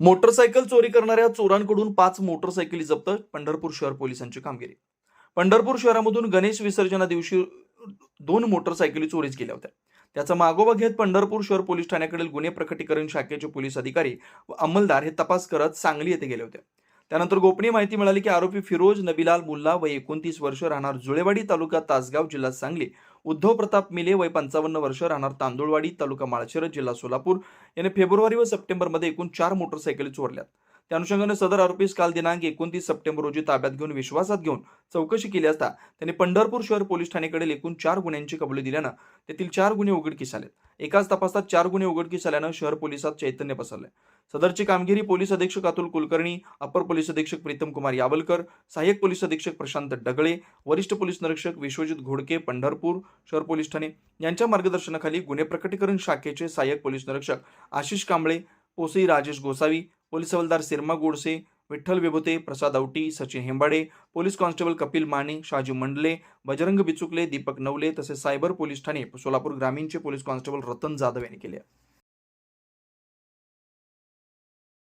Motorcycle चोरी करणाऱ्या चोरांकडून पाच मोटरसायकली जप्त पंढरपूर शहर पोलिसांची कामगिरी. पंढरपूर शहरामधून गणेश विसर्जना दिवशी दोन मोटरसायकली चोरीस गेल्या होत्या. त्याचा मागोवा घेत पंढरपूर शहर पोलीस ठाण्याकडील गुन्हे प्रकटीकरण शाखेचे पोलीस अधिकारी व अंमलदार हे तपास करत सांगली येथे गेले होते. त्यानंतर गोपनीय माहिती मिळाली की आरोपी फिरोज नबिलाल मुल्ला व एकोणतीस वर्ष राहणार जुळेवाडी तालुका तासगाव जिल्हा सांगली. उद्धव प्रताप मिले वय पंचावन्न वर्ष राहणार तांदुळवाडी तालुका माळशिरस जिल्हा सोलापूर. याने फेब्रुवारी व सप्टेंबरमध्ये एकूण चार मोटरसायकली चोरल्यात. त्या अनुषंगाने सदर आरोपीस काल दिनांक एकोणतीस सप्टेंबर रोजी ताब्यात घेऊन विश्वासात घेऊन चौकशी केली असता त्यांनी पंढरपूर शहर पोलीस ठाणेकडील एकूण चार गुन्ह्यांची कबुली दिल्यानं तेथील चार गुन्हे उघडकीस आलेत. एकाच तपासात चार गुन्हे उघडकीस आल्यानं शहर पोलिसात चैतन्य पसरलंय. सदरची कामगिरी पोलीस अधीक्षक अतुल कुलकर्णी अपर पोलीस अधीक्षक प्रीतम कुमार यावलकर सहाय्यक पोलीस अधीक्षक प्रशांत डगळे वरिष्ठ पोलीस निरीक्षक विश्वजित घोडके पंढरपूर शहर पोलीस ठाणे यांच्या मार्गदर्शनाखाली गुन्हे प्रकटीकरण शाखेचे सहाय्यक पोलीस निरीक्षक आशिष कांबळे पोसई राजेश गोसावी पोलीस हवालदार सिरमा गोडसे विठ्ठल विभुते प्रसाद औटी सचिन हेंबाडे पोलीस कॉन्स्टेबल कपिल माने शाजी मंडले बजरंग बिचुकले दीपक नवले तसेच सायबर पोलीस ठाणे सोलापूर ग्रामीणचे पोलीस कॉन्स्टेबल रतन जाधव यांनी केले